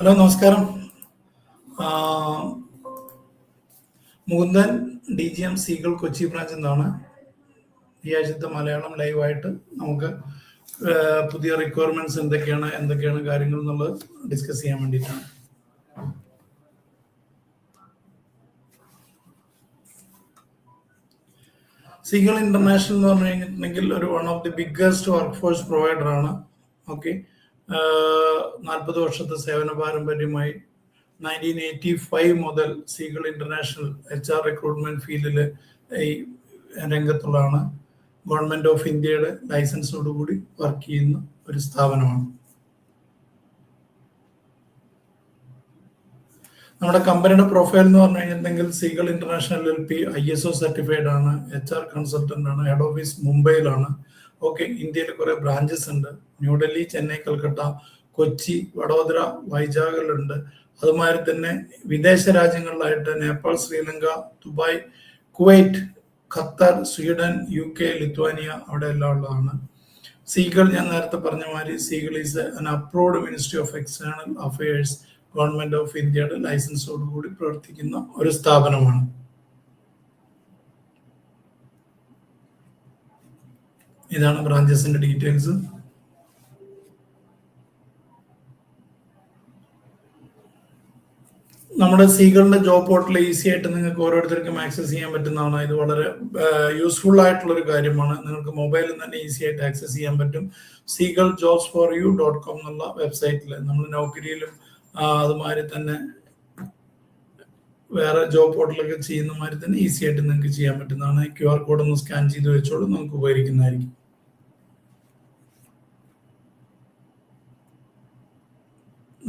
Hello നമസ്കാരം. Mukundan D G M Seagull Kochi branch എന്നാണ് ഈ ആഴ്ചത്തെ മലയാളം ലൈവായിട്ട് നമുക്ക് പുതിയ റിക്വയർമെന്റ്സ് എന്തൊക്കെയാണ് എന്തൊക്കെയാണ് കാര്യങ്ങൾ എന്നുള്ളത് ഡിസ്കസ് ചെയ്യാൻ വേണ്ടിയിട്ടാണ്. സീഗൾ ഇന്റർനാഷണൽ എന്ന് പറഞ്ഞു കഴിഞ്ഞിട്ടുണ്ടെങ്കിൽ ഒരു one of the biggest work force provider ആണ്. ഓക്കെ നാൽപ്പത് വർഷത്തെ സേവന പാരമ്പര്യമായി നയന്റീൻ എയ്റ്റി ഫൈവ് മുതൽ Seagull international H R recruitment ഫീൽഡിൽ ഈ രംഗത്തുള്ളതാണ്. ഗവൺമെന്റ് ഓഫ് ഇന്ത്യയുടെ ലൈസൻസോടുകൂടി വർക്ക് ചെയ്യുന്ന ഒരു സ്ഥാപനമാണ്. നമ്മുടെ കമ്പനിയുടെ പ്രൊഫൈൽ എന്ന് പറഞ്ഞു കഴിഞ്ഞിട്ടുണ്ടെങ്കിൽ Seagull international L P I S O certified ആണ് എച്ച് ആർ കൺസൾട്ടന്റ് ആണ് ഹെഡ് ഓഫീസ് മുംബൈയിലാണ്. ഓക്കെ ഇന്ത്യയിൽ കുറെ ബ്രാഞ്ചസ് ഉണ്ട്. ന്യൂഡൽഹി ചെന്നൈ കൽക്കട്ട കൊച്ചി വഡോദര വൈജാഗിലുണ്ട് അതുമാതിരി തന്നെ വിദേശ രാജ്യങ്ങളിലായിട്ട് Nepal Sri Lanka Dubai Kuwait Qatar Sweden U K Lithuania അവിടെ എല്ലാം ഉള്ളതാണ്. സീഗൾ ഞാൻ നേരത്തെ പറഞ്ഞ മാതിരി Seagull is an approved ministry of external affairs government of ഇന്ത്യയുടെ ലൈസൻസോടുകൂടി പ്രവർത്തിക്കുന്ന ഒരു സ്ഥാപനമാണ്. ഇതാണ് ബ്രാഞ്ചസിന്റെ ഡീറ്റെയിൽസ്. നമ്മുടെ സീകളുടെ ജോബ് പോർട്ടൽ ഈസി ആയിട്ട് നിങ്ങൾക്ക് ഓരോരുത്തർക്കും ആക്സസ് ചെയ്യാൻ പറ്റുന്നതാണ്. ഇത് വളരെ യൂസ്ഫുൾ ആയിട്ടുള്ള ഒരു കാര്യമാണ്. നിങ്ങൾക്ക് മൊബൈലിൽ തന്നെ ഈസി ആയിട്ട് ആക്സസ് ചെയ്യാൻ പറ്റും. Seagull jobs for you dot com എന്നുള്ള വെബ്സൈറ്റിൽ. നമ്മൾ നൗക്കരിയിലും അതുമാതിരി തന്നെ വേറെ ജോബ് പോർട്ടലൊക്കെ ചെയ്യുന്ന മാതിരി തന്നെ ഈസി ആയിട്ട് നിങ്ങൾക്ക് ചെയ്യാൻ പറ്റുന്നതാണ്. ക്യു ആർ കോഡ് ഒന്ന് സ്കാൻ ചെയ്ത് വെച്ചോളൂ. നമുക്ക് ഉപകരിക്കുന്നതായിരിക്കും.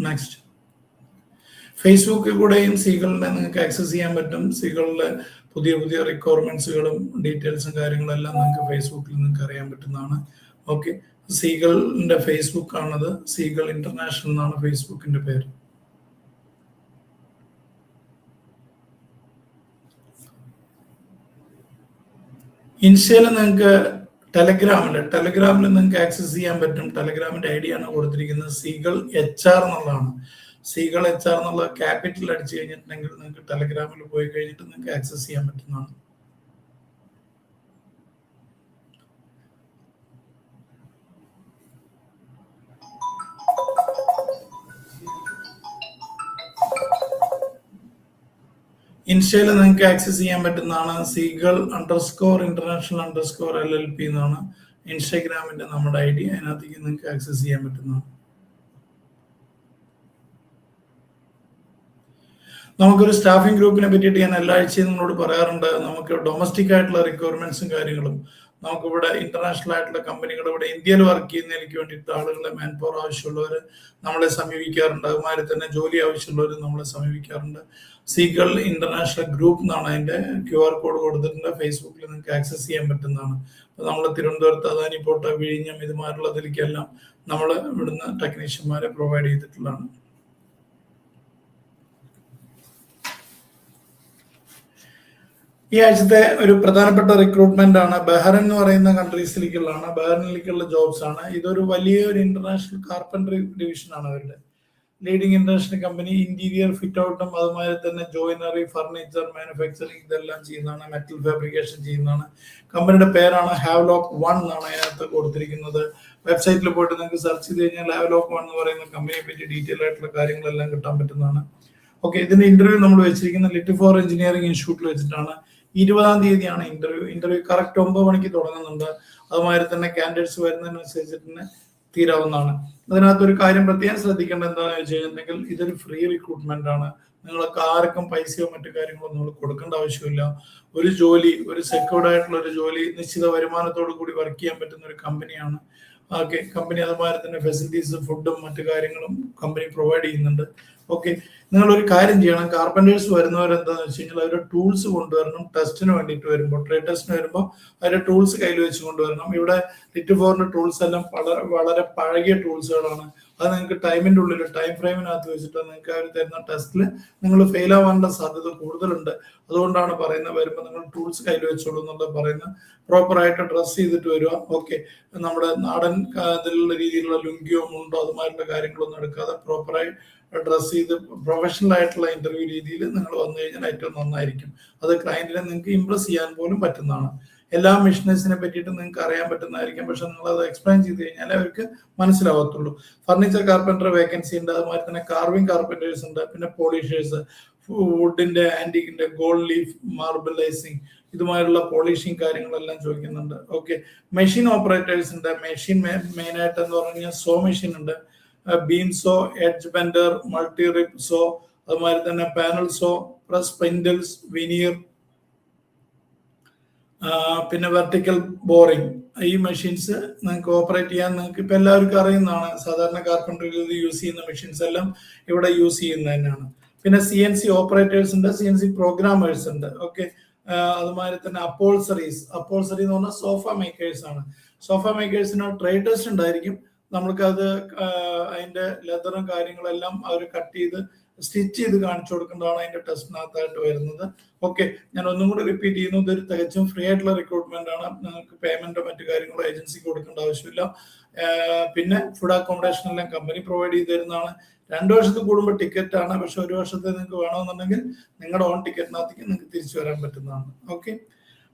നെക്സ്റ്റ് ഫേസ്ബുക്കിൽ കൂടെയും സീകളിനെ നിങ്ങൾക്ക് ആക്സസ് ചെയ്യാൻ പറ്റും. സീകളിലെ പുതിയ പുതിയ റിക്വയർമെന്റ്സുകളും ഡീറ്റെയിൽസും കാര്യങ്ങളെല്ലാം നിങ്ങൾക്ക് ഫേസ്ബുക്കിൽ നിങ്ങൾക്ക് അറിയാൻ പറ്റുന്നതാണ്. ഓക്കെ സീകളിന്റെ ഫേസ്ബുക്ക് ആണത്. സീകൾ ഇന്റർനാഷണൽ എന്നാണ് ഫേസ്ബുക്കിന്റെ പേര്. ഇൻസ്റ്റയിൽ നിങ്ങൾക്ക് ടെലഗ്രാമിൽ ടെലഗ്രാമിൽ നിങ്ങൾക്ക് ആക്സസ് ചെയ്യാൻ പറ്റും. ടെലഗ്രാമിന്റെ ഐ ആണ് കൊടുത്തിരിക്കുന്നത് സീകൾ എച്ച് ആർ എന്നുള്ളതാണ്. സീകൾ എച്ച് ആർ എന്നുള്ള ക്യാപിറ്റൽ അടിച്ചു കഴിഞ്ഞിട്ടുണ്ടെങ്കിൽ നിങ്ങൾക്ക് ടെലഗ്രാമിൽ പോയി കഴിഞ്ഞിട്ട് നിങ്ങൾക്ക് ആക്സസ് ചെയ്യാൻ പറ്റുന്നതാണ്. ഇൻസ്റ്റയിൽ നിങ്ങൾക്ക് ആക്സസ് ചെയ്യാൻ പറ്റുന്നതാണ് Seagull underscore international underscore L L P എന്നാണ് ഇൻസ്റ്റാഗ്രാമിന്റെ നമ്മുടെ ഐ ഡി അതിനകത്തേക്ക് നിങ്ങൾക്ക് ആക്സസ് ചെയ്യാൻ പറ്റുന്നതാണ്. നമുക്കൊരു സ്റ്റാഫിംഗ് ഗ്രൂപ്പിനെ പറ്റിയിട്ട് ഞാൻ എല്ലാ ആഴ്ചയും നിങ്ങളോട് പറയാറുണ്ട്. നമുക്ക് ഡൊമസ്റ്റിക് ആയിട്ടുള്ള റിക്വയർമെന്റ്സും കാര്യങ്ങളും നമുക്കിവിടെ ഇന്റർനാഷണൽ ആയിട്ടുള്ള കമ്പനികൾ ഇവിടെ ഇന്ത്യയിൽ വർക്ക് ചെയ്യുന്നതിലേക്ക് വേണ്ടിയിട്ട് ആളുകളെ മാൻ പവർ ആവശ്യമുള്ളവർ നമ്മളെ സമീപിക്കാറുണ്ട്. അതുമാതിരി തന്നെ ജോലി ആവശ്യമുള്ളവർ നമ്മളെ സമീപിക്കാറുണ്ട്. സീഗൾ ഇന്റർനാഷണൽ ഗ്രൂപ്പ് എന്നാണ് അതിന്റെ ക്യു ആർ കോഡ് കൊടുത്തിട്ടുണ്ട് ഫേസ്ബുക്കിൽ നിങ്ങൾക്ക് ആക്സസ് ചെയ്യാൻ പറ്റുന്നതാണ്. അപ്പൊ നമ്മൾ തിരുവനന്തപുരത്ത് അദാനി വിഴിഞ്ഞം ഇതുമാതിരിയുള്ളതിലേക്കെല്ലാം നമ്മൾ ഇവിടുന്ന് ടെക്നീഷ്യന്മാരെ പ്രൊവൈഡ് ചെയ്തിട്ടുള്ളതാണ്. ഈ ആഴ്ചത്തെ ഒരു പ്രധാനപ്പെട്ട റിക്രൂട്ട്മെന്റ് ആണ്. ബഹ്റൻ എന്ന് പറയുന്ന കൺട്രീസിലേക്കുള്ളതാണ് ബഹ്റൈനിലേക്കുള്ള ജോബ്സ് ആണ്. ഇതൊരു വലിയ ഒരു ഇന്റർനാഷണൽ കാർപ്പൻട്രി ഡിവിഷൻ ആണ് അവരുടെ. Leading international company interior fit ഔട്ടും അതുമാതിരി തന്നെ ജോയിനറി ഫർണിച്ചർ മാനുഫാക്ചറിങ് ഇതെല്ലാം ചെയ്യുന്നതാണ്. മെറ്റൽ ഫാബ്രിക്കേഷൻ ചെയ്യുന്നതാണ്. കമ്പനിയുടെ പേരാണ് ഹാവ്ലോക്ക് വൺ എന്നാണ് അതിനകത്ത് കൊടുത്തിരിക്കുന്നത്. വെബ്സൈറ്റിൽ പോയിട്ട് നിങ്ങൾക്ക് സെർച്ച് ചെയ്ത് കഴിഞ്ഞാൽ ഹാവ്ലോക്ക് വൺ എന്ന് പറയുന്ന കമ്പനിയെ പറ്റി ഡീറ്റെയിൽ ആയിട്ടുള്ള കാര്യങ്ങളെല്ലാം കിട്ടാൻ പറ്റുന്നതാണ്. ഓക്കെ ഇതിന്റെ ഇന്റർവ്യൂ നമ്മൾ വെച്ചിരിക്കുന്ന ലിറ്റ് ഫോർ എഞ്ചിനീയറിംഗ് ഇൻസ്റ്റിറ്റ്യൂട്ടിൽ വെച്ചിട്ടാണ് ഇരുപതാം തീയതിയാണ് ഇന്റർവ്യൂ ഇന്റർവ്യൂ കറക്റ്റ് ഒമ്പത് മണിക്ക് തുടങ്ങുന്നുണ്ട്. അതുമാതിരി തന്നെ കാൻഡിഡേറ്റ്സ് വരുന്നതിനനുസരിച്ച് തന്നെ തീരാവുന്നതാണ്. അതിനകത്ത് ഒരു കാര്യം പ്രത്യേകം ശ്രദ്ധിക്കേണ്ട എന്താണെന്ന് വെച്ച് കഴിഞ്ഞിട്ടുണ്ടെങ്കിൽ ഇതൊരു ഫ്രീ റിക്രൂട്ട്മെന്റ് ആണ്. നിങ്ങൾക്ക് ആർക്കും പൈസയോ മറ്റു കാര്യങ്ങളോ നിങ്ങൾ കൊടുക്കേണ്ട ആവശ്യമില്ല. ഒരു ജോലി ഒരു സെക്യൂർഡ് ആയിട്ടുള്ള ഒരു ജോലി നിശ്ചിത വരുമാനത്തോടു കൂടി വർക്ക് ചെയ്യാൻ പറ്റുന്ന ഒരു കമ്പനിയാണ് ഓക്കെ കമ്പനി അതുമാതിരി തന്നെ ഫെസിലിറ്റീസ് ഫുഡും മറ്റു കാര്യങ്ങളും കമ്പനി പ്രൊവൈഡ് ചെയ്യുന്നുണ്ട്. ഓക്കെ നിങ്ങൾ ഒരു കാര്യം ചെയ്യണം. കാർപ്പന്റേഴ്സ് വരുന്നവർ എന്താണെന്ന് വെച്ച് കഴിഞ്ഞാൽ അവരുടെ ടൂൾസ് കൊണ്ടുവരണം ടെസ്റ്റിന് വേണ്ടിയിട്ട് വരുമ്പോൾ ട്രേഡ് ടെസ്റ്റിന് വരുമ്പോൾ അവരുടെ ടൂൾസ് കയ്യിൽ വെച്ച് കൊണ്ടുവരണം. ഇവിടെ ലിറ്റ് ഫോറിന്റെ ടൂൾസ് എല്ലാം വളരെ വളരെ പഴകിയ ടൂൾസുകളാണ് അത് നിങ്ങൾക്ക് ടൈമിന്റെ ഉള്ളിൽ ടൈം ഫ്രെയിമിനകത്ത് വെച്ചിട്ട് നിങ്ങൾക്ക് അവർ തരുന്ന ടെസ്റ്റിൽ നിങ്ങൾ ഫെയിൽ ആവാനുള്ള സാധ്യത കൂടുതലുണ്ട്. അതുകൊണ്ടാണ് പറയുന്നത് വരുമ്പോൾ നിങ്ങൾ ടൂൾസ് കയ്യിൽ വെച്ചോളൂ എന്നുള്ളത് പറയുന്നത്. പ്രോപ്പർ ഡ്രസ്സ് ഡ്രസ് ചെയ്തിട്ട് വരിക. ഓക്കെ നമ്മുടെ നാടൻ ഇതിലുള്ള രീതിയിലുള്ള ലുങ്കിയോ മുണ്ടോ അതുമായിട്ടുള്ള കാര്യങ്ങളൊന്നും എടുക്കാതെ പ്രോപ്പറായി ഡ്രസ് ചെയ്ത് പ്രൊഫഷണൽ ആയിട്ടുള്ള ഇന്റർവ്യൂ രീതിയിൽ നിങ്ങൾ വന്നു കഴിഞ്ഞാൽ ഏറ്റവും നന്നായിരിക്കും. അത് ക്ലയന്റിനെ നിങ്ങൾക്ക് ഇംപ്രസ് ചെയ്യാൻ പോലും പറ്റുന്നതാണ്. എല്ലാ മെഷീനേഴ്സിനെ പറ്റിയിട്ട് നിങ്ങൾക്ക് അറിയാൻ പറ്റുന്നതായിരിക്കും. പക്ഷെ നിങ്ങൾ അത് എക്സ്പ്ലെയിൻ ചെയ്ത് കഴിഞ്ഞാൽ അവർക്ക് മനസ്സിലാവത്തുള്ളൂ. ഫർണിച്ചർ കാർപ്പന്റർ വേക്കൻസി ഉണ്ട്. അതുമാതിരി തന്നെ കാർവിംഗ് കാർപ്പന്റേഴ്സ് ഉണ്ട്. പിന്നെ പോളിഷേഴ്സ് വുഡിന്റെ ആന്റിക്കിന്റെ ഗോൾഡ് ലീഫ് മാർബിളൈസിങ് ഇതുമായുള്ള പോളിഷിങ് കാര്യങ്ങളെല്ലാം ചോദിക്കുന്നുണ്ട്. ഓക്കെ മെഷീൻ ഓപ്പറേറ്റേഴ്സ് ഉണ്ട്. മെഷീൻ മെയിൻ ആയിട്ട് എന്ന് പറഞ്ഞാൽ സോ മെഷീൻ ഉണ്ട്. Beam saw edge bender multi rip saw അതുമാതിരി തന്നെ പാനൽ സോ പ്രസ് പെൻഡൽസ് വിനിയർ പിന്നെ വെർട്ടിക്കൽ ബോറിംഗ് ഈ മെഷീൻസ് നിങ്ങൾക്ക് ഓപ്പറേറ്റ് ചെയ്യാൻ നിങ്ങൾക്ക് ഇപ്പൊ എല്ലാവർക്കും അറിയുന്നതാണ്. സാധാരണ കാർപ്പൻട്രിയിൽ യൂസ് ചെയ്യുന്ന മെഷീൻസ് എല്ലാം ഇവിടെ യൂസ് ചെയ്യുന്നത് തന്നെയാണ് പിന്നെ സി എൻ സി ഓപ്പറേറ്റേഴ്സ് ഉണ്ട് സി എൻ സി പ്രോഗ്രാമേഴ്സ് ഉണ്ട്. ഓക്കെ അതുമാതിരി തന്നെ അപ്പോൾസറീസ് അപ്പോൾസറി എന്ന് പറഞ്ഞാൽ സോഫ മേക്കേഴ്സ് ആണ്. സോഫ മേക്കേഴ്സിന് ട്രേഡേഴ്സ് ഉണ്ടായിരിക്കും. നമ്മൾക്കത് അതിന്റെ ലെതറും കാര്യങ്ങളെല്ലാം അവർ കട്ട് ചെയ്ത് സ്റ്റിച്ച് ചെയ്ത് കാണിച്ചു കൊടുക്കേണ്ടതാണ് അതിന്റെ ടെസ്റ്റിനകത്തായിട്ട് വരുന്നത്. ഓക്കെ ഞാൻ ഒന്നും കൂടി റിപ്പീറ്റ് ചെയ്യുന്നു. ഇതൊരു തികച്ചും ഫ്രീ ആയിട്ടുള്ള റിക്രൂട്ട്മെന്റ് ആണ്. നിങ്ങൾക്ക് പേയ്മെന്റോ മറ്റു കാര്യങ്ങളോ ഏജൻസിക്ക് കൊടുക്കേണ്ട ആവശ്യമില്ല. പിന്നെ ഫുഡ് അക്കോമഡേഷൻ എല്ലാം കമ്പനി പ്രൊവൈഡ് ചെയ്ത് തരുന്നതാണ്. രണ്ടു വർഷത്തിൽ കൂടുമ്പോൾ ടിക്കറ്റ് ആണ്. പക്ഷെ ഒരു വർഷത്തെ നിങ്ങൾക്ക് വേണമെന്നുണ്ടെങ്കിൽ നിങ്ങളുടെ ഓൺ ടിക്കറ്റിനകത്തേക്ക് നിങ്ങൾക്ക് തിരിച്ചു വരാൻ പറ്റുന്നതാണ്. ഓക്കെ?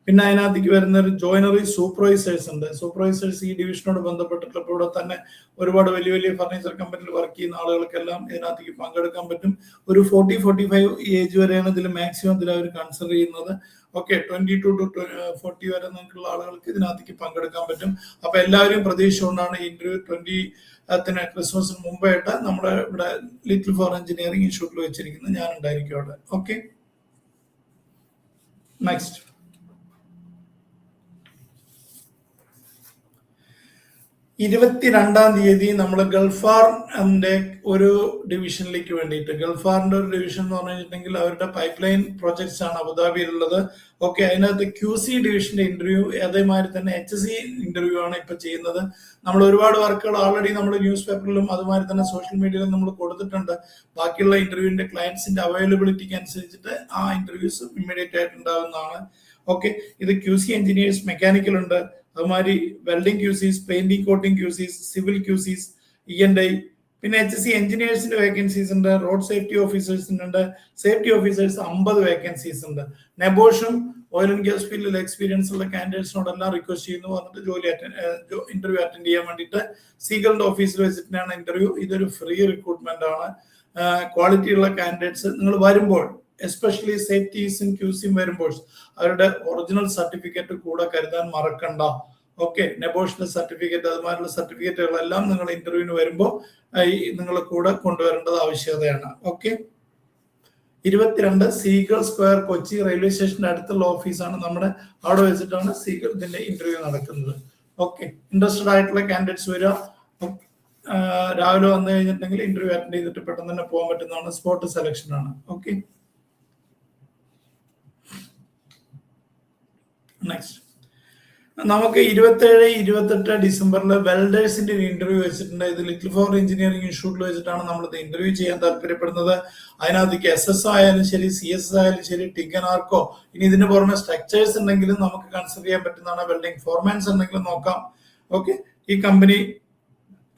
പിന്നെ അതിനകത്തേക്ക് വരുന്ന ഒരു ജോയിനറി സൂപ്പർവൈസേഴ്സ് ഉണ്ട്. സൂപ്പർവൈസേഴ്സ് ഈ ഡിവിഷനോട് ബന്ധപ്പെട്ടിട്ടുള്ള ഇവിടെ തന്നെ ഒരുപാട് വലിയ വലിയ ഫർണിച്ചർ കമ്പനിയിൽ വർക്ക് ചെയ്യുന്ന ആളുകൾക്കെല്ലാം ഇതിനകത്തേക്ക് പങ്കെടുക്കാൻ പറ്റും. ഒരു ഫോർട്ടി ഫോർട്ടി ഫൈവ് ഏജ് വരെയാണ് ഇതിൽ മാക്സിമം ഇതിൽ അവർ കൺസിഡർ ചെയ്യുന്നത്. Okay twenty two to forty വരെ നിങ്ങൾക്കുള്ള ആളുകൾക്ക് ഇതിനകത്തേക്ക് പങ്കെടുക്കാൻ പറ്റും. അപ്പൊ എല്ലാവരും പ്രതീക്ഷ കൊണ്ടാണ് ഇന്റർവ്യൂ ട്വന്റി ത്തിന് ക്രിസ്മസിന് മുമ്പായിട്ട് നമ്മുടെ ഇവിടെ ലിറ്റിൽ ഫോർ എഞ്ചിനീയറിംഗ് ഇൻസ്റ്റിറ്റ്യൂട്ടിൽ വെച്ചിരിക്കുന്നത്. ഞാൻ ഉണ്ടായിരിക്കും അവിടെ. ഓക്കെ നെക്സ്റ്റ് ഇരുപത്തിരണ്ടാം തീയതി നമ്മൾ ഗൾഫാറിന്റെ ഒരു ഡിവിഷനിലേക്ക് വേണ്ടിയിട്ട് ഗൾഫാറിന്റെ ഒരു ഡിവിഷൻ എന്ന് പറഞ്ഞിട്ടുണ്ടെങ്കിൽ അവരുടെ പൈപ്പ് ലൈൻ പ്രോജക്ട്സ് ആണ് അബുദാബിയിലുള്ളത്. ഓക്കെ അതിനകത്ത് ക്യു സി ഡിവിഷന്റെ ഇന്റർവ്യൂ അതേമാതിരി തന്നെ എച്ച് സി ഇന്റർവ്യൂ ആണ് ഇപ്പൊ ചെയ്യുന്നത്. നമ്മൾ ഒരുപാട് വർക്കുകൾ ഓൾറെഡി നമ്മൾ ന്യൂസ് പേപ്പറിലും അതുമാതിരി തന്നെ സോഷ്യൽ മീഡിയയിലും നമ്മൾ കൊടുത്തിട്ടുണ്ട്. ബാക്കിയുള്ള ഇന്റർവ്യൂവിന്റെ ക്ലയൻസിന്റെ അവൈലബിലിറ്റിക്ക് അനുസരിച്ചിട്ട് ആ ഇന്റർവ്യൂസ് ഇമ്മീഡിയറ്റ് ആയിട്ട് ഉണ്ടാകുന്നതാണ് ഓക്കെ ഇത് ക്യു സി എഞ്ചിനീയേഴ്സ് മെക്കാനിക്കൽ ഉണ്ട്. അതുമാതിരി welding QCs painting coating QCs civil QCs E N I പിന്നെ എച്ച് സി എഞ്ചിനീയേഴ്സിന്റെ വേക്കൻസീസ് ഉണ്ട് റോഡ് സേഫ്റ്റി ഓഫീസേഴ്സിന്റെ ഉണ്ട് സേഫ്റ്റി ഓഫീസേഴ്സ് അമ്പത് വേക്കൻസീസ് ഉണ്ട്. നെബോഷും ഓയിൽ ആൻഡ് ഗ്യാസ് ഫീൽഡിൽ എക്സ്പീരിയൻസ് ഉള്ള കാൻഡിഡേറ്റ്സിനോട് എല്ലാം റിക്വസ്റ്റ് ചെയ്യുന്നു വന്നിട്ട് ജോലി ഇന്റർവ്യൂ അറ്റൻഡ് ചെയ്യാൻ വേണ്ടിയിട്ട് സീഗലിന്റെ ഓഫീസിൽ വെച്ചിട്ടാണ് ഇന്റർവ്യൂ ഇതൊരു ഫ്രീ റിക്രൂട്ട്മെന്റ് ആണ്. ക്വാളിറ്റി ഉള്ള കാൻഡിഡേറ്റ്സ് നിങ്ങൾ വരുമ്പോൾ എസ്പെഷ്യലി സേഫ്റ്റീസും ക്യൂസിയും വരുമ്പോൾ അവരുടെ ഒറിജിനൽ സർട്ടിഫിക്കറ്റ് കൂടെ കരുതാൻ മറക്കണ്ട. ഓക്കെ നെബോഷണൽ സർട്ടിഫിക്കറ്റ് അതുമാതിരിയുള്ള സർട്ടിഫിക്കറ്റുകളെല്ലാം നിങ്ങൾ ഇന്റർവ്യൂവിന് വരുമ്പോൾ നിങ്ങൾ കൂടെ കൊണ്ടുവരേണ്ടത് ആവശ്യകതയാണ്. ഓക്കെ ഇരുപത്തിരണ്ട് സീഗൾ സ്ക്വയർ കൊച്ചി റെയിൽവേ സ്റ്റേഷന്റെ അടുത്തുള്ള ഓഫീസാണ് നമ്മുടെ അവിടെ വെച്ചിട്ടാണ് സീഗൾ ഇതിന്റെ ഇന്റർവ്യൂ നടക്കുന്നത്. ഓക്കെ ഇൻട്രസ്റ്റഡ് ആയിട്ടുള്ള കാൻഡിഡേറ്റ്സ് വരിക. രാവിലെ വന്നു കഴിഞ്ഞിട്ടുണ്ടെങ്കിൽ ഇന്റർവ്യൂ അറ്റൻഡ് ചെയ്തിട്ട് പെട്ടെന്ന് തന്നെ പോകാൻ പറ്റുന്നതാണ്. സ്പോട്ട് സെലക്ഷൻ ആണ്. ഓക്കെ നെക്സ്റ്റ് നമുക്ക് ഇരുപത്തേഴ് ഇരുപത്തെട്ട് ഡിസംബറിൽ വെൽഡേഴ്സിന്റെ ഒരു ഇന്റർവ്യൂ വെച്ചിട്ടുണ്ട്. ഇത് ലിറ്റിൽ ഫോർ എഞ്ചിനീയറിംഗ് ഇൻസ്റ്റിറ്റ്യൂട്ടിൽ വെച്ചിട്ടാണ് നമ്മൾ ഇത് ഇന്റർവ്യൂ ചെയ്യാൻ താല്പര്യപ്പെടുന്നത്. അതിനകത്ത് എസ് എസ് ആയാലും ശരി സി എസ് ആയാലും ശരി ടിഗൻ ആർക്കോ ഇനി ഇതിന് പുറമെ സ്ട്രക്ചേഴ്സ് ഉണ്ടെങ്കിലും നമുക്ക് കൺസിഡർ ചെയ്യാൻ പറ്റുന്നതാണ്. വെൽഡിംഗ് ഫോർമാൻസ് ഉണ്ടെങ്കിലും നോക്കാം. ഓക്കെ ഈ കമ്പനി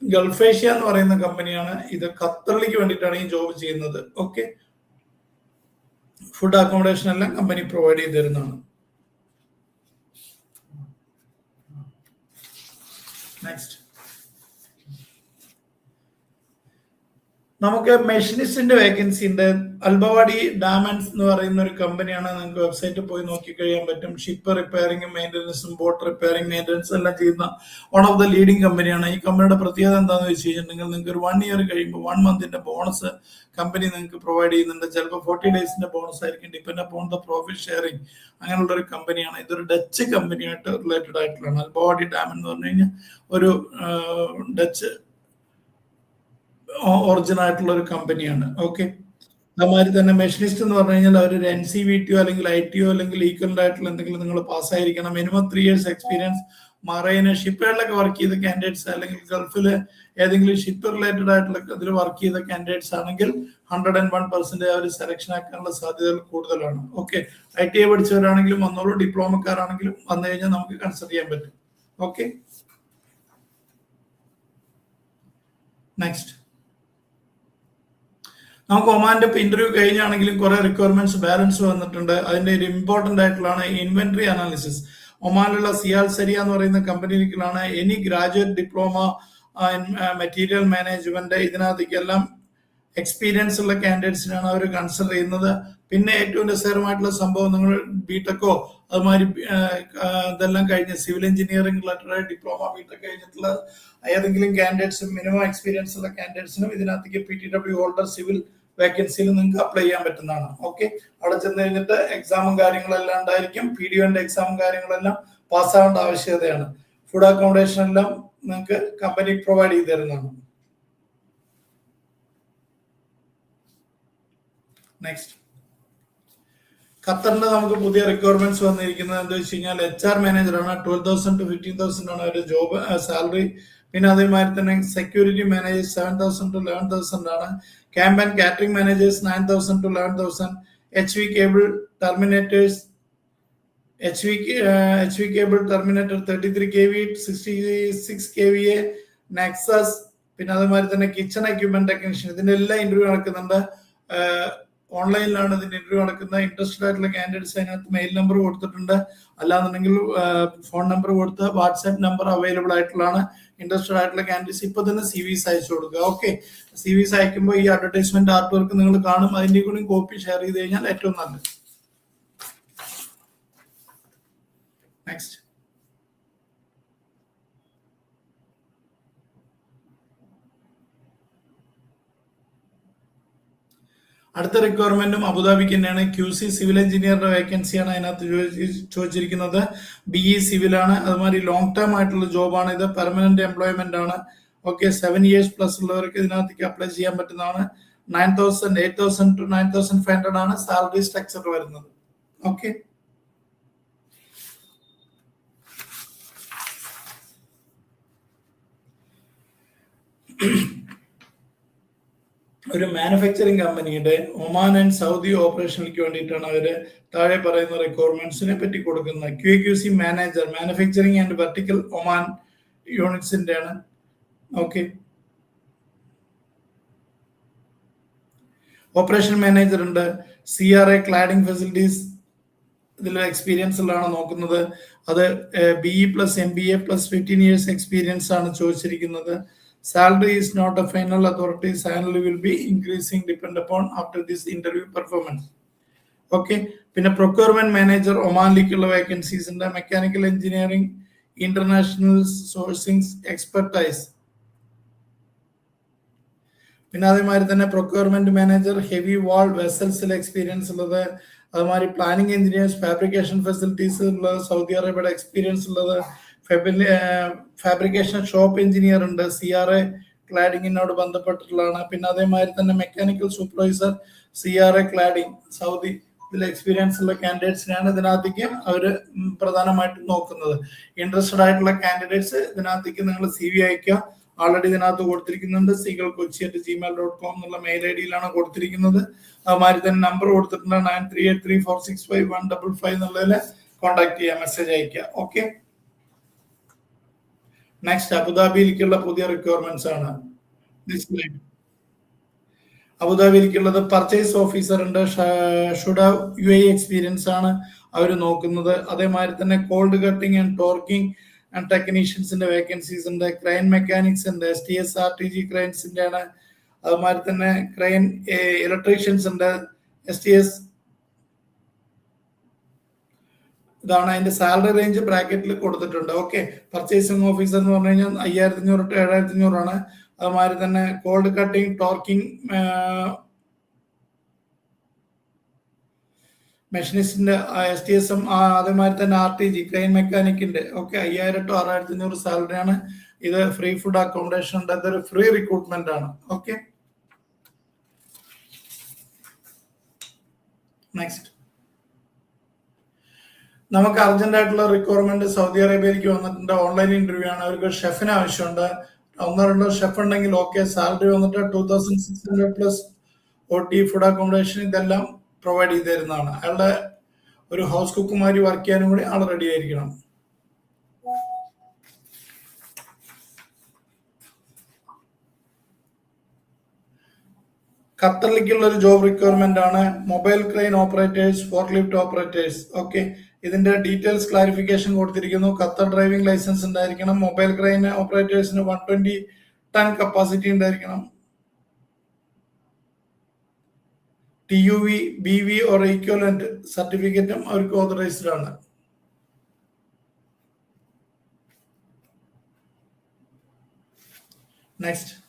ഗൾഫ് ഏഷ്യ എന്ന് പറയുന്ന കമ്പനിയാണ് ഇത് ഖത്തറിലേക്ക് വേണ്ടിയിട്ടാണ് ഈ ജോബ് ചെയ്യുന്നത്. ഓക്കെ ഫുഡ് അക്കോമഡേഷൻ എല്ലാം കമ്പനി പ്രൊവൈഡ് ചെയ്ത് തരുന്നതാണ്. നെക്സ്റ്റ് നമുക്ക് മെഷീനിസ്റ്റിന്റെ വേക്കൻസി ഉണ്ട്. അൽബവാടി ഡാമൻസ് എന്ന് പറയുന്ന ഒരു കമ്പനിയാണ് നിങ്ങൾക്ക് വെബ്സൈറ്റിൽ പോയി നോക്കി കഴിയാൻ പറ്റും. ഷിപ്പ് റിപ്പയറിംഗും മെയിന്റനൻസും ബോട്ട് റിപ്പയറിംഗ് മെയിന്റനൻസ് എല്ലാം ചെയ്യുന്ന വൺ ഓഫ് ദ ലീഡിംഗ് കമ്പനിയാണ് ഈ കമ്പനിയുടെ പ്രത്യേകത എന്താണെന്ന് വെച്ച് കഴിഞ്ഞിട്ടുണ്ടെങ്കിൽ നിങ്ങൾക്ക് ഒരു വൺ ഇയർ കഴിയുമ്പോൾ വൺ മന്തിന്റെ ബോണസ് കമ്പനി നിങ്ങൾക്ക് പ്രൊവൈഡ് ചെയ്യുന്നുണ്ട്. ചിലപ്പോൾ ഫോർട്ടി ഡേയ്സിന്റെ ബോണസ് ആയിരിക്കും depend upon the profit sharing അങ്ങനെയുള്ള ഒരു കമ്പനിയാണ് ഇതൊരു ഡച്ച് കമ്പനിയായിട്ട് റിലേറ്റഡ് ആയിട്ടുള്ളതാണ്. അൽബവാടി ഡാം എന്ന് പറഞ്ഞു കഴിഞ്ഞാൽ ഒരു ഡച്ച് ഒറിജിനൽ ആയിട്ടുള്ള ഒരു കമ്പനിയാണ് ഓക്കെ അതുമാതിരി തന്നെ മെഷനിസ്റ്റ് എന്ന് പറഞ്ഞു കഴിഞ്ഞാൽ അവർ എൻ സി വി ടിയോ അല്ലെങ്കിൽ ഐ ടിയോ അല്ലെങ്കിൽ ഈക്വലന്റ് ആയിട്ടുള്ള എന്തെങ്കിലും നിങ്ങൾ പാസ്സായിരിക്കണം മിനിമം ത്രീ ഇയേഴ്സ് എക്സ്പീരിയൻസ് മറൈന് ഷിപ്പുകളിലൊക്കെ വർക്ക് ചെയ്ത കാൻഡിഡേറ്റ്സ് അല്ലെങ്കിൽ ഗൾഫിൽ ഏതെങ്കിലും ഷിപ്പ് റിലേറ്റഡ് ആയിട്ടുള്ള ഇതിൽ വർക്ക് ചെയ്ത കാൻഡിഡേറ്റ്സ് ആണെങ്കിൽ ഹൺഡ്രഡ് ആൻഡ് വൺ പെർസെന്റ് അവർ സെലക്ഷൻ ആക്കാനുള്ള സാധ്യതകൾ കൂടുതലാണ്. ഓക്കെ ഐ ടി ഐ പഠിച്ചവരാണെങ്കിലും വന്നോളൂ. ഡിപ്ലോമക്കാരാണെങ്കിലും വന്നു കഴിഞ്ഞാൽ നമുക്ക് കൺസിഡർ ചെയ്യാൻ പറ്റും. ഓക്കെ നെക്സ്റ്റ് നമുക്ക് ഒമാന്റെ ഇപ്പൊ ഇന്റർവ്യൂ കഴിഞ്ഞാണെങ്കിലും കുറെ റിക്വയർമെന്റ്സ് ബാലൻസ് വന്നിട്ടുണ്ട്. അതിന്റെ ഒരു ഇമ്പോർട്ടന്റ് ആയിട്ടുള്ളതാണ് ഇൻവെന്ററി അനാലിസിസ് ഒമാനിലുള്ള സിയാൽ സരിയ എന്ന് പറയുന്ന കമ്പനിയിലേക്കാണ് any graduate diploma material management ഇതിനകത്തേക്കെല്ലാം experience ഉള്ള കാൻഡിഡേറ്റ്സിനാണ് അവർ കൺസിഡർ ചെയ്യുന്നത്. പിന്നെ ഏറ്റവും രസകരമായിട്ടുള്ള സംഭവം നിങ്ങൾ ബിടെക്കോ അതുമാതിരി ഇതെല്ലാം കഴിഞ്ഞ് civil engineering related diploma B Tech കഴിഞ്ഞിട്ടുള്ള ഏതെങ്കിലും കാൻഡിഡേറ്റ്സും മിനിമം എക്സ്പീരിയൻസ് ഉള്ള കാൻഡിഡേറ്റ്സിനും ഇതിനകത്തേക്ക് P T W holder civil വേക്കൻസിയിൽ നിങ്ങൾക്ക് അപ്ലൈ ചെയ്യാൻ പറ്റുന്നതാണ്. ഓക്കെ അവിടെ ചെന്ന് കഴിഞ്ഞിട്ട് എക്സാമും കാര്യങ്ങളെല്ലാം ഉണ്ടായിരിക്കും. പി ഡി ഒന്റെ എക്സാമും കാര്യങ്ങളെല്ലാം പാസ്സാവേണ്ട ആവശ്യകതയാണ്. ഫുഡ് അക്കോമഡേഷൻ എല്ലാം നിങ്ങൾക്ക് കമ്പനി പ്രൊവൈഡ് ചെയ്ത് തരുന്നതാണ്. നെക്സ്റ്റ് ഖത്തറിന്റെ നമുക്ക് പുതിയ റിക്വയർമെന്റ്സ് വന്നിരിക്കുന്നത് എന്താ വെച്ച് കഴിഞ്ഞാൽ എച്ച് ആർ മാനേജറാണ് twelve thousand to fifteen thousand ആണ് ഒരു ജോബ് സാലറി പിന്നെ അതേമാതിരി തന്നെ security managers seven thousand to eleven thousand ആണ്. Camp and catering managers nine thousand to eleven thousand H V cable terminators H V H V cable terminator thirty three K V sixty six K V A nexus പിന്നെ അതുമാതിരി തന്നെ kitchen equipment technician ഇതിന്റെ എല്ലാ interview നടക്കുന്നുണ്ട് ഓൺലൈനിലാണ് ഇതിന്റെ interview നടക്കുന്നത്. Interested ആയിട്ടുള്ള candidates അതിനകത്ത് മെയിൽ നമ്പർ കൊടുത്തിട്ടുണ്ട്. അല്ലാന്നുണ്ടെങ്കിൽ ഫോൺ നമ്പർ കൊടുത്ത് വാട്സാപ്പ് നമ്പർ അവൈലബിൾ ആയിട്ടുള്ളതാണ്. ഇൻട്രസ്റ്റഡ് ആയിട്ടുള്ള കാൻഡിഡേറ്റ്സ് ഇപ്പൊ തന്നെ സി വിസ് അയച്ചു കൊടുക്കുക. ഓക്കെ സി വിസ് അയക്കുമ്പോൾ ഈ അഡ്വർടൈസ്മെന്റ് ആർട്ട് വർക്ക് നിങ്ങൾ കാണും. അതിന്റെ കൂടി കോപ്പി ഷെയർ ചെയ്ത് കഴിഞ്ഞാൽ ഏറ്റവും നല്ലത്. നെക്സ്റ്റ് അടുത്ത റിക്വയർമെന്റും അബുദാബിക്ക് തന്നെയാണ്. ക്യു സി സിവിൽ എഞ്ചിനീയറുടെ വേക്കൻസിയാണ് അതിനകത്ത് ചോദിച്ചിരിക്കുന്നത്. ബി ഇ സിവിലാണ് അതുമാതിരി ലോങ് ടേം ആയിട്ടുള്ള ജോബാണ് ഇത്. പെർമനന്റ് എംപ്ലോയ്മെന്റ് ആണ്. ഓക്കെ സെവൻ ഇയേഴ്സ് പ്ലസ് ഉള്ളവർക്ക് ഇതിനകത്തേക്ക് അപ്ലൈ ചെയ്യാൻ പറ്റുന്നതാണ്. Nine thousand eight thousand to nine thousand five hundred ആണ് സാലറി സ്ട്രക്ചർ വരുന്നത്. ഓക്കെ ഒരു മാനുഫാക്ചറിങ് കമ്പനിയുടെ ഒമാൻ ആൻഡ് സൗദി ഓപ്പറേഷനിലേക്ക് വേണ്ടിയിട്ടാണ് അവർ താഴെ പറയുന്ന റിക്വയർമെന്റ്സിനെ പറ്റി കൊടുക്കുന്നത് Q Q C manager manufacturing and vertical Oman യൂണിറ്റ്സിന്റെ ആണ് ഓക്കെ ഓപ്പറേഷൻ മാനേജർ ഉണ്ട്. C R A cladding facilities ഇതിൽ എക്സ്പീരിയൻസ് ഉള്ളതാണ് നോക്കുന്നത്. അത് B E plus M B A plus fifteen years experience ആണ് ചോദിച്ചിരിക്കുന്നത്. Salary is not a final authority. Salary will be increasing depend upon after this interview performance. Okay പിന്നെ procurement manager ഒമാനിലേക്കുള്ള vacancies ഉണ്ട്. Mechanical engineering international sourcing expertise പിന്നെ അതേമാതിരി തന്നെ procurement manager heavy wall വെസൽസിൽ experience ഉള്ളത്. അതുമാതിരി പ്ലാനിംഗ് എഞ്ചിനീയേഴ്സ് ഫാബ്രിക്കേഷൻ ഫെസിലിറ്റീസ് ഉള്ളത് സൗദി അറേബ്യയുടെ എക്സ്പീരിയൻസ് ഉള്ളത്. ഫാബ്രിക്കേഷൻ ഷോപ്പ് എഞ്ചിനീയർ ഉണ്ട്. സി ആർ എ ക്ലാഡിങ്ങിനോട് ബന്ധപ്പെട്ടിട്ടുള്ളതാണ്. പിന്നെ അതേമാതിരി തന്നെ mechanical supervisor C R A cladding Saudi ഇതിൽ എക്സ്പീരിയൻസ് ഉള്ള കാൻഡിഡേറ്റ്സിനാണ് ഇതിനകത്തേക്ക് അവർ പ്രധാനമായിട്ടും നോക്കുന്നത്. ഇൻട്രസ്റ്റഡ് ആയിട്ടുള്ള കാൻഡിഡേറ്റ്സ് ഇതിനകത്തേക്ക് നിങ്ങൾ സി വി അയക്കുക ഓൾറെഡി ഇതിനകത്ത് കൊടുത്തിരിക്കുന്നുണ്ട്. Seagull Kochi at Gmail dot com എന്നുള്ള മെയിൽ ഐ ഡിയിലാണ് കൊടുത്തിരിക്കുന്നത്. അതുമാതിരി തന്നെ നമ്പർ കൊടുത്തിട്ടുണ്ട്. Nine three eight three four six five one double five എന്നുള്ളതിൽ കോൺടാക്ട് ചെയ്യുക മെസ്സേജ് അയക്കുക ഓക്കെ നെക്സ്റ്റ് അബുദാബിയിലേക്കുള്ള പുതിയ റിക്വയർമെന്റ്സ് ആണ്. അബുദാബിയിലേക്കുള്ളത് പർച്ചേസ് ഓഫീസർ ഉണ്ട്. ഷുഡ് യു ഐ എക്സ്പീരിയൻസ് ആണ് അവർ നോക്കുന്നത്. അതേമാതിരി തന്നെ cold cutting and torquing and ടെക്നീഷ്യൻസിന്റെ vacancies ഉണ്ട്. ക്രൈൻ മെക്കാനിക്സ് ഉണ്ട്. S T S R T G ക്രൈൻസിന്റെ ആണ് അതുമാതിരി തന്നെ ക്രൈൻ ഇലക്ട്രീഷ്യൻസ് ഉണ്ട്. എസ് ടി എസ് ഇതാണ് അതിന്റെ സാലറി റേഞ്ച് ബ്രാക്കറ്റിൽ കൊടുത്തിട്ടുണ്ട്. ഓക്കെ പർച്ചേസിംഗ് ഓഫീസർ എന്ന് പറഞ്ഞു കഴിഞ്ഞാൽ അയ്യായിരത്തി അഞ്ഞൂറ് ടു ഏഴായിരത്തി അഞ്ഞൂറാണ് അതുമാതിരി തന്നെ കോൾഡ് കട്ടിംഗ് ടോർക്കിംഗ് മെഷീനിസ്റ്റിന്റെ എസ് ടി എസ് എം അതേമാതിരി തന്നെ ആർ ടി ജി ക്രെയിൻ മെക്കാനിക്കിന്റെ ഓക്കെ അയ്യായിരം ടു ആറായിരത്തി അഞ്ഞൂറ് ആണ്. ഇത് ഫ്രീ ഫുഡ് അക്കോമഡേഷൻ ഉണ്ട് അതൊരു ഫ്രീ റിക്രൂട്ട്മെന്റ് ആണ്. ഓക്കെ നെക്സ്റ്റ് നമുക്ക് അർജന്റായിട്ടുള്ള റിക്വയർമെന്റ് സൗദി അറേബ്യയിലേക്ക് വന്നിട്ടുണ്ട്. ഓൺലൈൻ ഇന്റർവ്യൂ ആണ്. അവർക്ക് ഷെഫിന് ആവശ്യമുണ്ട്. ഒന്നോ രണ്ടോ ഷെഫ് ഉണ്ടെങ്കിൽ ഓക്കെ സാലറി വന്നിട്ട് two thousand six hundred plus O T food accommodation ഇതെല്ലാം പ്രൊവൈഡ് ചെയ്ത് തരുന്നതാണ്. അയാളുടെ ഒരു ഹൗസ് കുക്കുമാരി വർക്ക് ചെയ്യാനും കൂടി ആൾ റെഡി ആയിരിക്കണം. ഖത്തറിലേക്കുള്ള ഒരു ജോബ് റിക്വയർമെന്റ് ആണ്. Mobile crane operators for lift operators okay ഇതിന്റെ ഡീറ്റെയിൽസ് ക്ലാരിഫിക്കേഷൻ കൊടുത്തിരിക്കുന്നു. ഖത്തർ ഡ്രൈവിംഗ് ലൈസൻസ് ഉണ്ടായിരിക്കണം. മൊബൈൽ ക്രെയിൻ ഓപ്പറേറ്റേഴ്സിന് വൺ ട്വന്റി ടൺ കപ്പാസിറ്റി ഉണ്ടായിരിക്കണം. T U V B V or equivalent സർട്ടിഫിക്കറ്റും അവർക്ക് ഓതറൈസ്ഡ് ആണ്. നെക്സ്റ്റ്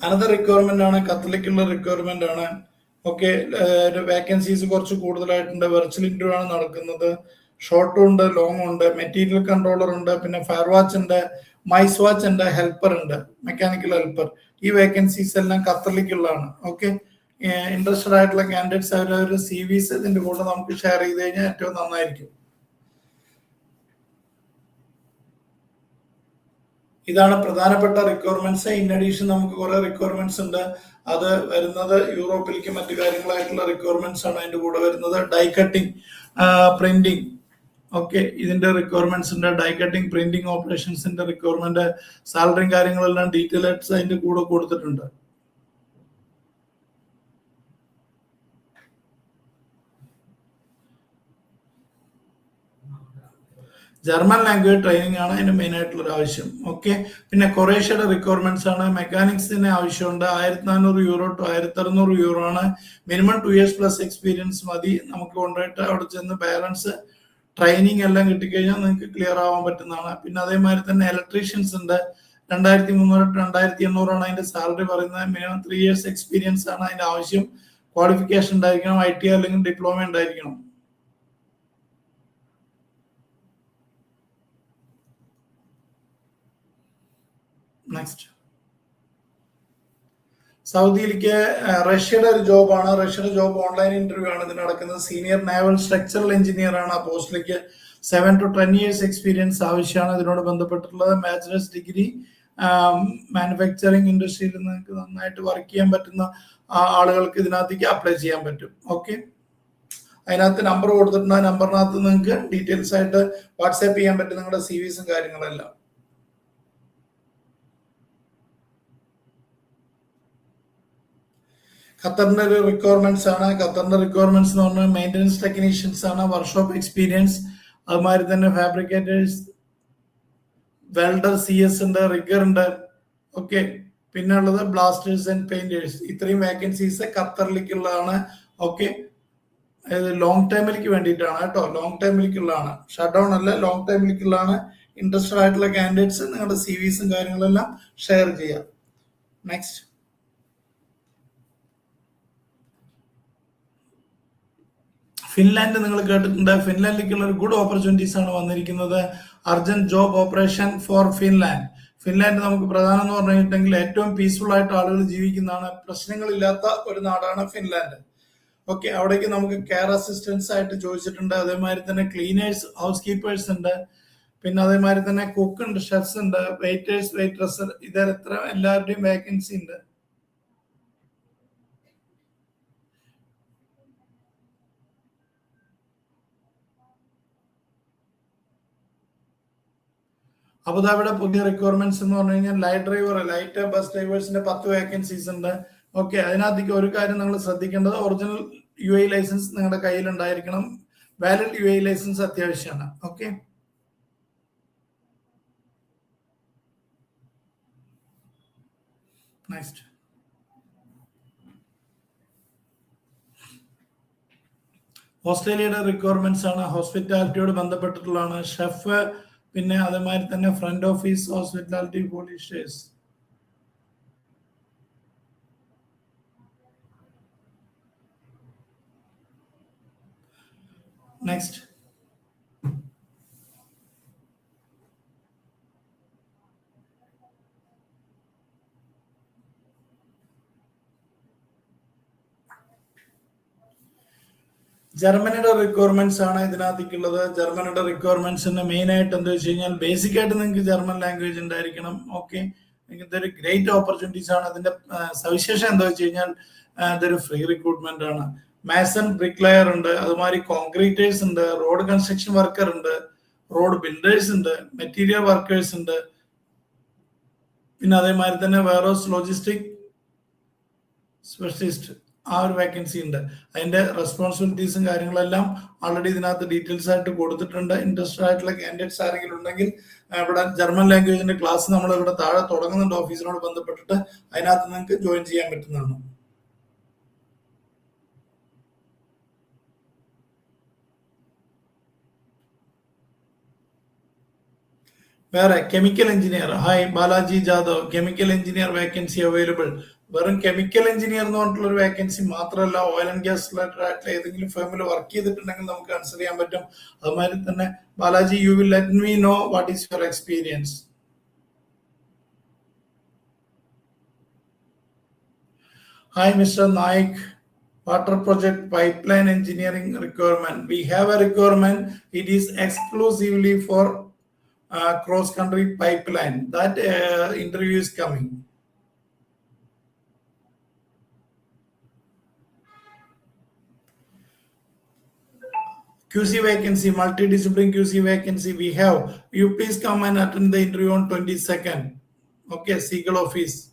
അനദർ റിക്വയർമെന്റ് ആണ് കത്തലിക്കുള്ള റിക്വയർമെന്റ് ആണ്. ഓക്കെ വേക്കൻസീസ് കുറച്ച് കൂടുതലായിട്ടുണ്ട്. വെർച്വൽ ഇന്റർവ്യൂ ആണ് നടക്കുന്നത്. ഷോർട്ടും ഉണ്ട് ലോങ്ങും ഉണ്ട്. മെറ്റീരിയൽ കൺട്രോളർ ഉണ്ട് പിന്നെ ഫയർ വാച്ച് ഉണ്ട് മൈസ് വാച്ച് ഉണ്ട് ഹെൽപ്പർ ഉണ്ട് മെക്കാനിക്കൽ ഹെൽപ്പർ ഈ വേക്കൻസീസ് എല്ലാം ഖത്തറിലേക്കുള്ളതാണ് ഓക്കെ ഇൻട്രസ്റ്റഡ് ആയിട്ടുള്ള കാൻഡിഡേറ്റ്സ് അവരവരുടെ സി വിസ് ഇതിന്റെ കൂടെ നമുക്ക് ഷെയർ ചെയ്ത് കഴിഞ്ഞാൽ ഏറ്റവും നന്നായിരിക്കും. ഇതാണ് പ്രധാനപ്പെട്ട റിക്വയർമെന്റ്സ് ഇൻ അഡീഷൻ നമുക്ക് കുറെ റിക്വയർമെന്റ്സ് ഉണ്ട്. അത് വരുന്നത് യൂറോപ്പിലേക്ക് മറ്റു കാര്യങ്ങളായിട്ടുള്ള റിക്വയർമെന്റ്സ് ആണ് അതിന്റെ കൂടെ വരുന്നത്. ഡൈ കട്ടിങ് പ്രിന്റിംഗ് ഓക്കെ ഇതിന്റെ റിക്വയർമെന്റ്സ് ഉണ്ട്. ഡൈ കട്ടിങ് പ്രിന്റിംഗ് ഓപ്പറേഷൻസിന്റെ റിക്വയർമെന്റ് സാലറിയും കാര്യങ്ങളെല്ലാം ഡീറ്റെയിൽ ആയിട്ട് അതിന്റെ കൂടെ കൊടുത്തിട്ടുണ്ട്. ജർമ്മൻ ലാംഗ്വേജ് ട്രെയിനിങ് ആണ് അതിന് മെയിൻ ആയിട്ടുള്ള ഒരു ആവശ്യം. ഓക്കെ പിന്നെ കൊറേഷ്യയുടെ റിക്വയർമെന്റ്സ് ആണ്. മെക്കാനിക്സിന് ആവശ്യമുണ്ട്. ആയിരത്തി നാനൂറ് യൂറോ ടു ആയിരത്തി അറുന്നൂറ് യൂറോ ആണ്. Minimum two years plus experience മതി. നമുക്ക് കൊണ്ടുപോയിട്ട് അവിടെ ചെന്ന് ബാലൻസ് ട്രെയിനിങ് എല്ലാം കിട്ടിക്കഴിഞ്ഞാൽ നിങ്ങൾക്ക് ക്ലിയർ ആവാൻ പറ്റുന്നതാണ്. പിന്നെ അതേമാതിരി തന്നെ ഇലക്ട്രീഷ്യൻസ് ഉണ്ട്. രണ്ടായിരത്തി മുന്നൂറ് ടു രണ്ടായിരത്തി എണ്ണൂറാണ് അതിന്റെ സാലറി പറയുന്നത്. മിനിമം ത്രീ ഇയേഴ്സ് എക്സ്പീരിയൻസ് ആണ് അതിന്റെ ആവശ്യം. ക്വാളിഫിക്കേഷൻ ഉണ്ടായിരിക്കണം. ഐ ടി അല്ലെങ്കിൽ ഡിപ്ലോമ ഉണ്ടായിരിക്കണം. നെക്സ്റ്റ് സൗദിയിലേക്ക് റഷ്യയുടെ ഒരു ജോബാണ്. റഷ്യയുടെ ജോബ് ഓൺലൈൻ ഇന്റർവ്യൂ ആണ്. ഇതിന് നടക്കുന്നത് സീനിയർ നേവൽ സ്ട്രക്ചറൽ എഞ്ചിനീയർ ആണ്. ആ പോസ്റ്റിലേക്ക് seven to ten years experience ആവശ്യമാണ് ഇതിനോട് ബന്ധപ്പെട്ടിട്ടുള്ളത്. ബാച്ചിലേഴ്സ് ഡിഗ്രി മാനുഫാക്ചറിങ് ഇൻഡസ്ട്രിയിൽ നിങ്ങൾക്ക് നന്നായിട്ട് വർക്ക് ചെയ്യാൻ പറ്റുന്ന ആളുകൾക്ക് ഇതിനകത്തേക്ക് അപ്ലൈ ചെയ്യാൻ പറ്റും. ഓക്കെ അതിനകത്ത് നമ്പർ കൊടുത്തിട്ടുണ്ട്. ആ നമ്പറിനകത്ത് നിങ്ങൾക്ക് ഡീറ്റെയിൽസ് ആയിട്ട് വാട്സാപ്പ് ചെയ്യാൻ പറ്റും. നിങ്ങളുടെ സി വിസും കാര്യങ്ങളെല്ലാം. ഖത്തറിന്റെ ഒരു റിക്വയർമെന്റ്സ് ആണ്. ഖത്തറിന്റെ റിക്വയർമെന്റ്സ് എന്ന് പറഞ്ഞാൽ മെയിന്റനൻസ് ടെക്നീഷ്യൻസ് ആണ് വർക്ക്ഷോപ്പ് എക്സ്പീരിയൻസ് അതുമാതിരി തന്നെ ഫാബ്രിക്കേറ്റേഴ്സ് വെൽഡർ സി എസ് ഉണ്ട് റിഗർ ഉണ്ട് ഓക്കെ പിന്നെ ഉള്ളത് ബ്ലാസ്റ്റേഴ്സ് ആൻഡ് പെയിന്റേഴ്സ് ഇത്രയും വേക്കൻസീസ് ഖത്തറിലേക്കുള്ളതാണ് ഓക്കെ ലോങ് ടൈമിലേക്ക് വേണ്ടിയിട്ടാണ് കേട്ടോ. ലോങ് ടൈമിലേക്കുള്ളതാണ് ഷട്ട് ഡൗൺ അല്ല ലോങ് ടൈമിലേക്കുള്ളതാണ് ഇൻട്രസ്റ്റഡ് ആയിട്ടുള്ള കാൻഡിഡേറ്റ്സ് നിങ്ങളുടെ സി വിസും കാര്യങ്ങളെല്ലാം ഷെയർ ചെയ്യാം. നെക്സ്റ്റ് ഫിൻലാൻഡ് നിങ്ങൾ കേട്ടിട്ടുണ്ട്. ഫിൻലാൻഡിലേക്കുള്ള ഒരു ഗുഡ് ഓപ്പർച്യൂണിറ്റീസ് ആണ് വന്നിരിക്കുന്നത്. Urgent job operation for Finland Finland നമുക്ക് പ്രധാനം എന്ന് പറഞ്ഞിട്ടുണ്ടെങ്കിൽ ഏറ്റവും പീസ്ഫുൾ ആയിട്ട് ആളുകൾ ജീവിക്കുന്നതാണ്. പ്രശ്നങ്ങളില്ലാത്ത ഒരു നാടാണ് ഫിൻലാൻഡ്. ഓക്കെ അവിടേക്ക് നമുക്ക് കെയർ അസിസ്റ്റൻസ് ആയിട്ട് ചോദിച്ചിട്ടുണ്ട്. അതേമാതിരി തന്നെ ക്ലീനേഴ്സ് ഹൗസ് കീപ്പേഴ്സ് ഉണ്ട്. പിന്നെ അതേമാതിരി തന്നെ കുക്ക് ഉണ്ട് ഷെഫ്സ് ഉണ്ട് വെയിറ്റേഴ്സ് വെയിറ്ററസ് ഇതര എല്ലാവരുടെയും വേക്കൻസി ഉണ്ട്. അബുദാബിയുടെ പുതിയ റിക്വയർമെന്റ്സ് എന്ന് പറഞ്ഞു കഴിഞ്ഞാൽ ലൈറ്റ് ഡ്രൈവർ ലൈറ്റ് ബസ് ഡ്രൈവേഴ്സിന്റെ പത്ത് വേക്കൻസീസ് ഉണ്ട്. ഓക്കെ അതിനകത്തേക്ക് ഒരു കാര്യം നിങ്ങൾ ശ്രദ്ധിക്കേണ്ടത് ഒറിജിനൽ യു ഐ ലൈസൻസ് നിങ്ങളുടെ കയ്യിൽ ഉണ്ടായിരിക്കണം. വാലിഡ് യു ഐ ലൈസൻസ് അത്യാവശ്യമാണ്. ഓക്കെ നെക്സ്റ്റ് ഓസ്ട്രേലിയയുടെ റിക്വയർമെന്റ്സ് ആണ്. ഹോസ്പിറ്റാലിറ്റിയോട് ബന്ധപ്പെട്ടിട്ടുള്ളതാണ്. ഷെഫ് പിന്നെ അതേമാതിരി തന്നെ front office hospitality police station next ജർമ്മനിയുടെ റിക്വയർമെന്റ്സ് ആണ് ഇതിനകത്തേക്കുള്ളത്. ജർമ്മനിയുടെ റിക്വയർമെന്റ്സിന് മെയിൻ ആയിട്ട് എന്താ വെച്ച് കഴിഞ്ഞാൽ ബേസിക് ആയിട്ട് നിങ്ങൾക്ക് ജർമ്മൻ ലാംഗ്വേജ് ഉണ്ടായിരിക്കണം. ഓക്കെ ഇതൊരു ഗ്രേറ്റ് ഓപ്പർച്യൂണിറ്റീസ് ആണ്. അതിന്റെ സവിശേഷം എന്താ വെച്ച് കഴിഞ്ഞാൽ ഇതൊരു ഫ്രീ റിക്രൂട്ട്മെന്റ് ആണ്. മാസൺ ബ്രിക്ലയർ ലെയർ ഉണ്ട്. അതുമാതിരി കോൺക്രീറ്റേഴ്സ് ഉണ്ട്. റോഡ് കൺസ്ട്രക്ഷൻ വർക്കർ ഉണ്ട്. റോഡ് ബിൽഡേഴ്സ് ഉണ്ട്. മെറ്റീരിയൽ വർക്കേഴ്സ് ഉണ്ട്. പിന്നെ അതേമാതിരി തന്നെ വേറോസ് ലോജിസ്റ്റിക് സ്പെഷ്യലിസ്റ്റ് ആ ഒരു വേക്കൻസി ഉണ്ട്. അതിന്റെ റെസ്പോൺസിബിലിറ്റീസും കാര്യങ്ങളെല്ലാം ഓൾറെഡി ഇതിനകത്ത് ഡീറ്റെയിൽസ് ആയിട്ട് കൊടുത്തിട്ടുണ്ട്. ഇൻട്രസ്റ്റഡ് ആയിട്ടുള്ള കാൻഡിഡേറ്റ്സ് ആരെങ്കിലും ഉണ്ടെങ്കിൽ ഇവിടെ ജർമ്മൻ ലാംഗ്വേജിന്റെ ക്ലാസ് നമ്മൾ ഇവിടെ താഴെ തുടങ്ങുന്നുണ്ട്. ഓഫീസിനോട് ബന്ധപ്പെട്ടിട്ട് അതിനകത്ത് നിങ്ങൾക്ക് ജോയിൻ ചെയ്യാൻ പറ്റുന്നതാണ്. വേറെ chemical engineer hi Balaji Jadhav. Chemical engineer vacancy available വെറും കെമിക്കൽ എഞ്ചിനീയർ എന്ന് പറഞ്ഞിട്ടുള്ള ഒരു വേക്കൻസി മാത്രമല്ല ഓയിൽ ആൻഡ് ഗ്യാസ് ആയിട്ടുള്ള ഏതെങ്കിലും ഫേമിൽ വർക്ക് ചെയ്തിട്ടുണ്ടെങ്കിൽ നമുക്ക് ആൻസർ ചെയ്യാൻ പറ്റും. അതുമാതിരി തന്നെ Balaji you will let me know what is your experience hi mister Naik water project pipe line engineering requirement we have a requirement it is exclusively for cross country pipe line that interview is coming QC vacancy, multidisciplinary QC vacancy we have. You please come and attend the interview on 22nd. Okay, Seagull office.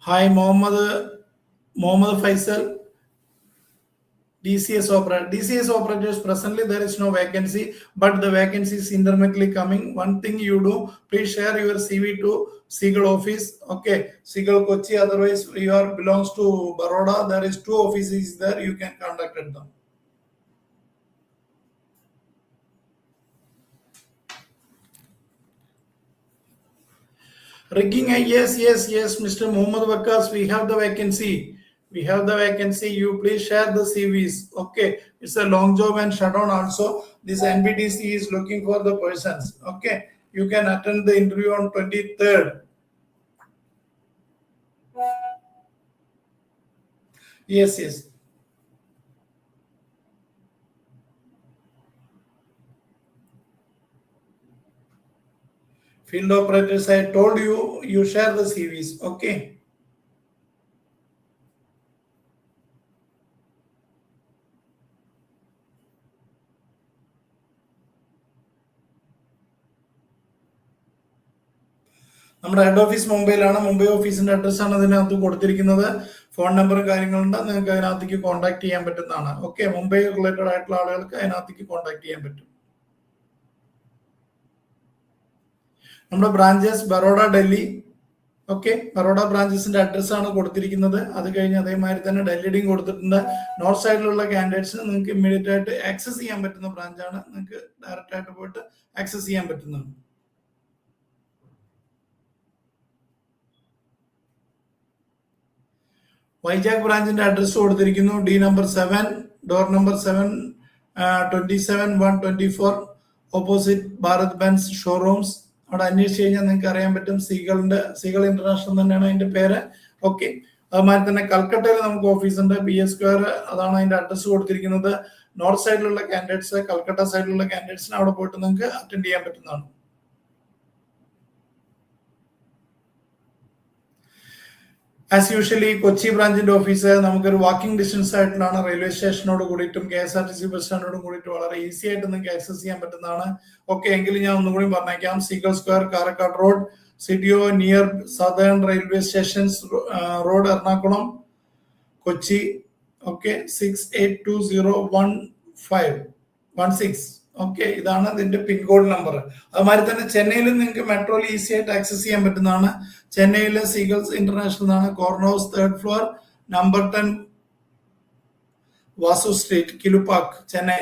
Hi, Mohammed, Mohammed Faisal. DCS operator. DCS operators presently there is no vacancy, but the vacancy is intermittently coming. One thing you do, please share your CV to Seagull office. Okay, Seagull Kochi. Otherwise, you are belongs to Baroda. There is two offices there. You can contact them. Rigging, yes, yes, yes, Mr. Muhammad Wakas, we have the vacancy. We have the vacancy. You please share the CVs. Okay, it's a long job and shutdown also. This NBTC is looking for the persons. Okay, you can attend the interview on 23rd. Yes, yes. Field operators, I told you, you share the CVs. Okay. നമ്മുടെ head office മുംബൈയിലാണ്. മുംബൈ ഓഫീസിന്റെ അഡ്രസ്സാണ് ആണ് ഇതിനകത്ത് കൊടുത്തിരിക്കുന്നത്. Phone നമ്പറും കാര്യങ്ങളുണ്ട് നിങ്ങൾക്ക് അതിനകത്തേക്ക് കോൺടാക്ട് ചെയ്യാൻ പറ്റുന്നതാണ്. ഓക്കെ മുംബൈ റിലേറ്റഡ് ആയിട്ടുള്ള ആളുകൾക്ക് അതിനകത്തേക്ക് കോൺടാക്ട് ചെയ്യാൻ പറ്റും. നമ്മുടെ ബ്രാഞ്ചസ് ബറോഡ ഡൽഹി ഓക്കെ ബറോഡ ബ്രാഞ്ചസിന്റെ അഡ്രസ്സാണ് കൊടുത്തിരിക്കുന്നത്. അത് കഴിഞ്ഞ് അതേമാതിരി തന്നെ ഡൽഹിയുടെയും കൊടുത്തിട്ടുണ്ട്. നോർത്ത് സൈഡിലുള്ള കാൻഡിഡേറ്റ്സിന് നിങ്ങൾക്ക് ഇമ്മീഡിയറ്റ് ആയിട്ട് ആക്സസ് ചെയ്യാൻ പറ്റുന്ന ബ്രാഞ്ചാണ് നിങ്ങൾക്ക് ഡയറക്റ്റ് ആയിട്ട് പോയിട്ട് ആക്സസ് ചെയ്യാൻ പറ്റുന്നതാണ്. വൈജാഗ് ബ്രാഞ്ചിന്റെ അഡ്രസ് കൊടുത്തിരിക്കുന്നു. D number seven door number seven twenty seven one twenty four opposite Bharat Benz showrooms അവിടെ അന്വേഷിച്ച് കഴിഞ്ഞാൽ നിങ്ങൾക്ക് അറിയാൻ പറ്റും. സീകളിന്റെ സീകൾ ഇന്റർനാഷണൽ തന്നെയാണ് അതിന്റെ പേര്. ഓക്കെ അതുമാതിരി തന്നെ കൽക്കട്ടയിൽ നമുക്ക് ഓഫീസ് ഉണ്ട്. ബി എസ് സ്ക്വയർ അതാണ് അതിന്റെ അഡ്രസ് കൊടുത്തിരിക്കുന്നത്. നോർത്ത് സൈഡിലുള്ള കാൻഡിഡേറ്റ്സ് കൽക്കട്ട സൈഡിലുള്ള കാൻഡിഡേറ്റ്സിന് അവിടെ പോയിട്ട് നിങ്ങൾക്ക് അറ്റൻഡ് ചെയ്യാൻ പറ്റുന്നതാണ്. ആസ് യൂഷ്വലി കൊച്ചി ബ്രാഞ്ചിന്റെ ഓഫീസ് നമുക്കൊരു വാക്കിംഗ് ഡിസ്റ്റൻസ് ആയിട്ടാണ് റെയിൽവേ സ്റ്റേഷനോട് കൂടിയിട്ടും K S R T C bus സ്റ്റാൻഡോടും കൂടിയിട്ട് വളരെ ഈസി ആയിട്ട് നിങ്ങൾക്ക് ആക്സസ് ചെയ്യാൻ പറ്റുന്നതാണ്. ഓക്കെ എങ്കിലും ഞാൻ ഒന്നുകൂടി പറഞ്ഞേക്കാം. Seagull square Karakkad road CDO near southern railway stations road Ernakulam Kochi. Okay six eight two zero one five one six okay ഇതാണ് ഇതിന്റെ പിൻകോഡ് നമ്പർ അതുമാതിരി തന്നെ ചെന്നൈയിൽ നിങ്ങൾക്ക് മെട്രോയിൽ ഈസി ആയിട്ട് ആക്സസ് ചെയ്യാൻ പറ്റുന്നതാണ് ചെന്നൈയിലെ സീഗൾസ് ഇന്റർനാഷണൽ ആണ് corner house third floor number ten Vasu street Kilpauk Chennai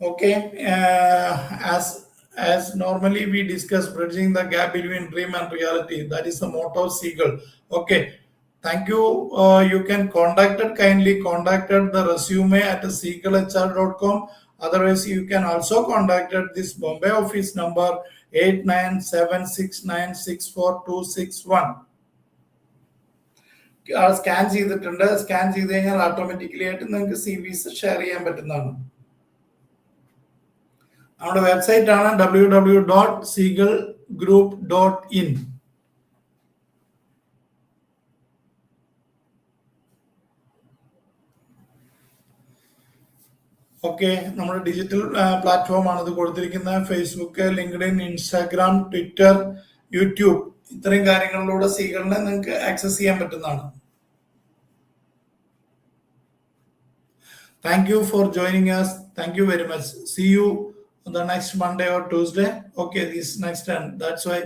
okay as as as normally we discuss bridging the gap between dream and reality. That is the motto of Seagull. Okay, thank you. Uh, you can contact it kindly. Contacted the resume at seagullhr.com. Otherwise, you can also contact at this Bombay office number eight nine seven six nine six four two six one. Scan ചെയ്തിട്ടുണ്ട് scan ചെയ്ത് കഴിഞ്ഞാൽ automatically ആയിട്ട് നിങ്ങൾക്ക് C വിസ് share ചെയ്യാൻ പറ്റുന്നതാണ് നമ്മുടെ website ആണ് W W dot Seagull group dot in okay നമ്മുടെ ഡിജിറ്റൽ പ്ലാറ്റ്ഫോം ആണ്. ഇത് കൊടുത്തിരിക്കുന്നത് Facebook LinkedIn Instagram Twitter YouTube ഇത്രയും കാര്യങ്ങളിലൂടെ സ്വീകരണം നിങ്ങൾക്ക് ആക്സസ് ചെയ്യാൻ പറ്റുന്നതാണ്. Thank you for joining us thank you very much see you the next Monday or Tuesday okay this next that's why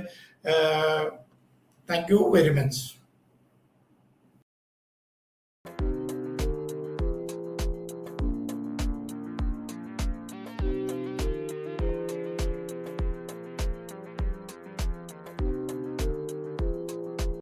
thank you very much